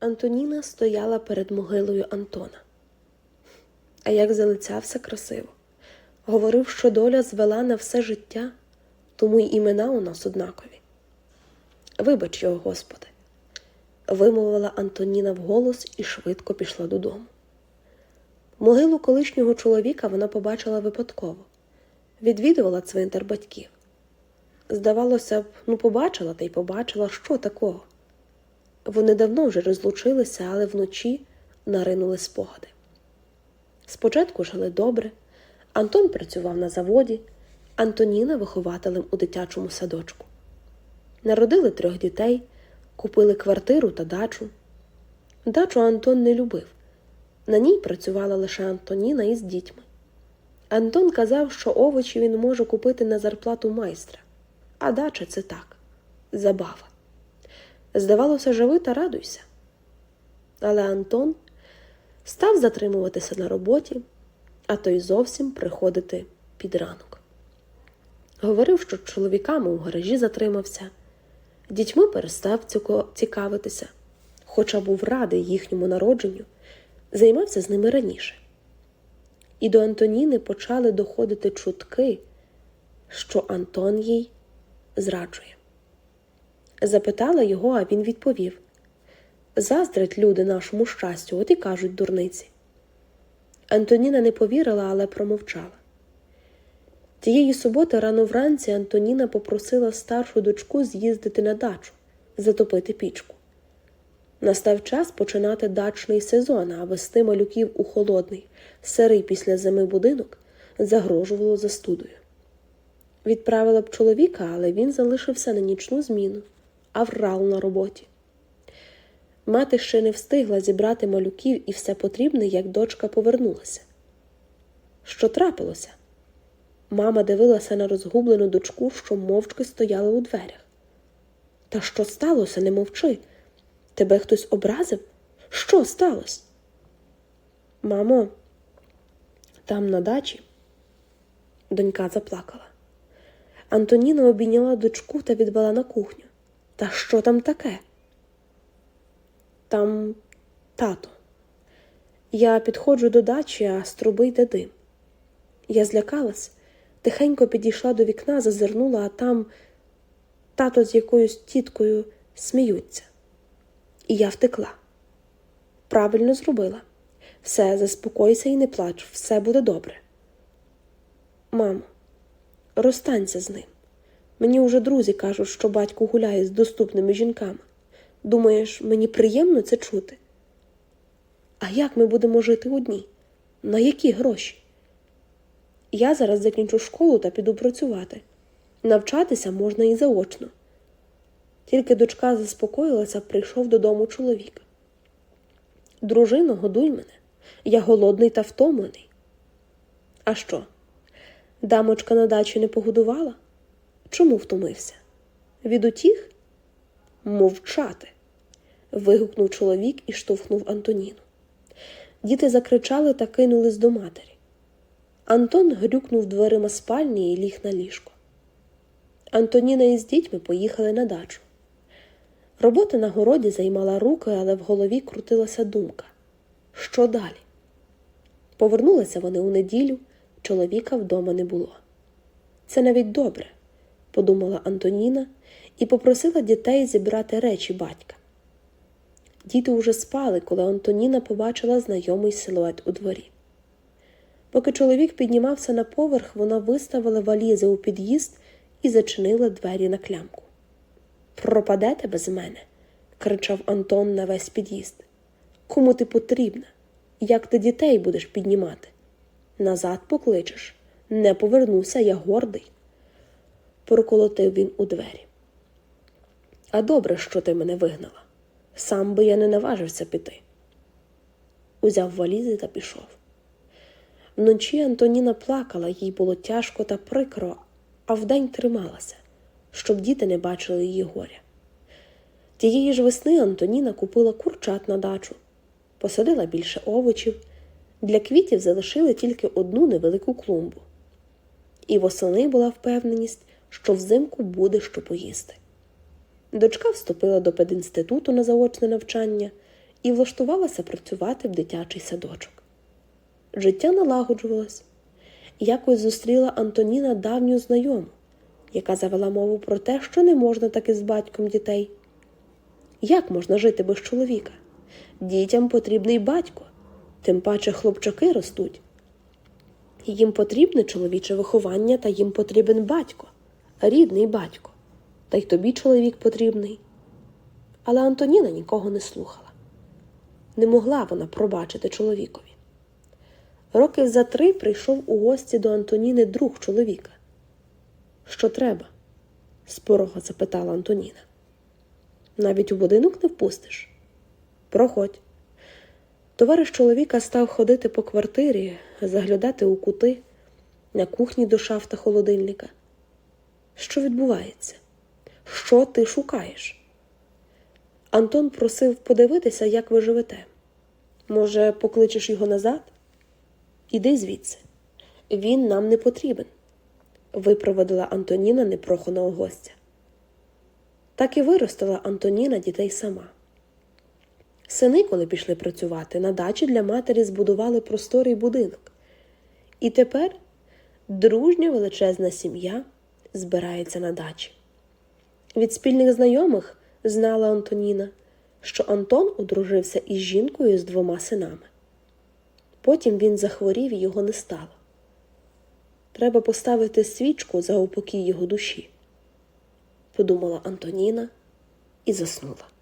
Антоніна стояла перед могилою Антона. А як залицявся красиво. Говорив, що доля звела на все життя, тому й імена у нас однакові. Вибач його, Господи, вимовила Антоніна вголос і швидко пішла додому. Могилу колишнього чоловіка вона побачила випадково, відвідувала цвинтар батьків. Здавалося б, ну побачила та й побачила, що такого. Вони давно вже розлучилися, але вночі наринули спогади. Спочатку жили добре, Антон працював на заводі, Антоніна вихователем у дитячому садочку. Народили трьох дітей, купили квартиру та дачу. Дачу Антон не любив. На ній працювала лише Антоніна із дітьми. Антон казав, що овочі він може купити на зарплату майстра, а дача це так, забава. Здавалося, живи та радуйся. Але Антон став затримуватися на роботі, а то й зовсім приходити під ранок. Говорив, що чоловіками у гаражі затримався, дітьми перестав цікавитися, хоча був радий їхньому народженню, займався з ними раніше. І до Антоніни почали доходити чутки, що Антон їй зраджує. Запитала його, а він відповів Заздрять люди нашому щастю, от і кажуть дурниці. Антоніна не повірила, але промовчала. Тієї суботи рано вранці Антоніна попросила старшу дочку з'їздити на дачу, затопити пічку. Настав час починати дачний сезон, а вести малюків у холодний, сирий після зими будинок загрожувало застудою. Відправила б чоловіка, але він залишився на нічну зміну, а врал на роботі. Мати ще не встигла зібрати малюків і все потрібне, як дочка повернулася. Що трапилося? Мама дивилася на розгублену дочку, що мовчки стояла у дверях. Та що сталося, не мовчи. Тебе хтось образив? Що сталося? Мамо, там на дачі. Донька заплакала. Антоніна обійняла дочку та відвела на кухню. Та що там таке? Там тато. Я підходжу до дачі, а з труби йде дим. Я злякалась, тихенько підійшла до вікна, зазирнула, а там тато з якоюсь тіткою сміються. І я втекла. Правильно зробила. Все, заспокойся і не плач, все буде добре. Мамо, розстанься з ним. Мені уже друзі кажуть, що батько гуляє з доступними жінками. Думаєш, мені приємно це чути? А як ми будемо жити одні? На які гроші? Я зараз закінчу школу та піду працювати. Навчатися можна і заочно. Тільки дочка заспокоїлася, прийшов додому чоловік. Дружино, годуй мене. Я голодний та втомлений. А що? Дамочка на дачі не погодувала? Чому втомився? Від утіх? Мовчати. вигукнув чоловік і штовхнув Антоніну. Діти закричали та кинулись до матері. Антон грюкнув дверима спальні і ліг на ліжко. Антоніна із дітьми поїхали на дачу. Робота на городі займала руки, але в голові крутилася думка що далі? Повернулися вони у неділю, чоловіка вдома не було. Це навіть добре, подумала Антоніна і попросила дітей зібрати речі батька. Діти уже спали, коли Антоніна побачила знайомий силует у дворі. Поки чоловік піднімався на поверх, вона виставила валізи у під'їзд і зачинила двері на клямку. Пропадете без мене, кричав Антон на весь під'їзд. Кому ти потрібна? Як ти дітей будеш піднімати? Назад покличеш. Не повернуся, я гордий. Проколотив він у двері. А добре, що ти мене вигнала. Сам би я не наважився піти. Узяв валізи та пішов. Вночі Антоніна плакала, їй було тяжко та прикро, а вдень трималася, щоб діти не бачили її горя. Тієї ж весни Антоніна купила курчат на дачу, посадила більше овочів, для квітів залишили тільки одну невелику клумбу. І восени була впевненість, що взимку буде що поїсти. Дочка вступила до пединституту на заочне навчання і влаштувалася працювати в дитячий садочок. Життя налагоджувалось. Якось зустріла Антоніна давню знайому, яка завела мову про те, що не можна так із батьком дітей. Як можна жити без чоловіка? Дітям потрібний батько, тим паче хлопчаки ростуть. Їм потрібне чоловіче виховання, та їм потрібен батько, рідний батько, та й тобі чоловік потрібний. Але Антоніна нікого не слухала. Не могла вона пробачити чоловікові. Років за три прийшов у гості до Антоніни друг чоловіка. Що треба? з порога запитала Антоніна. Навіть у будинок не впустиш. Проходь. Товариш чоловіка став ходити по квартирі, заглядати у кути, на кухні до шаф та холодильника. Що відбувається? Що ти шукаєш? Антон просив подивитися, як ви живете. Може, покличеш його назад? Іди звідси. Він нам не потрібен, випроводила Антоніна непроханого гостя. Так і виростила Антоніна дітей сама. Сини, коли пішли працювати, на дачі для матері збудували просторий будинок. І тепер дружня величезна сім'я збирається на дачі. Від спільних знайомих знала Антоніна, що Антон одружився із жінкою з двома синами. Потім він захворів і його не стало. Треба поставити свічку за упокій його душі, подумала Антоніна і заснула.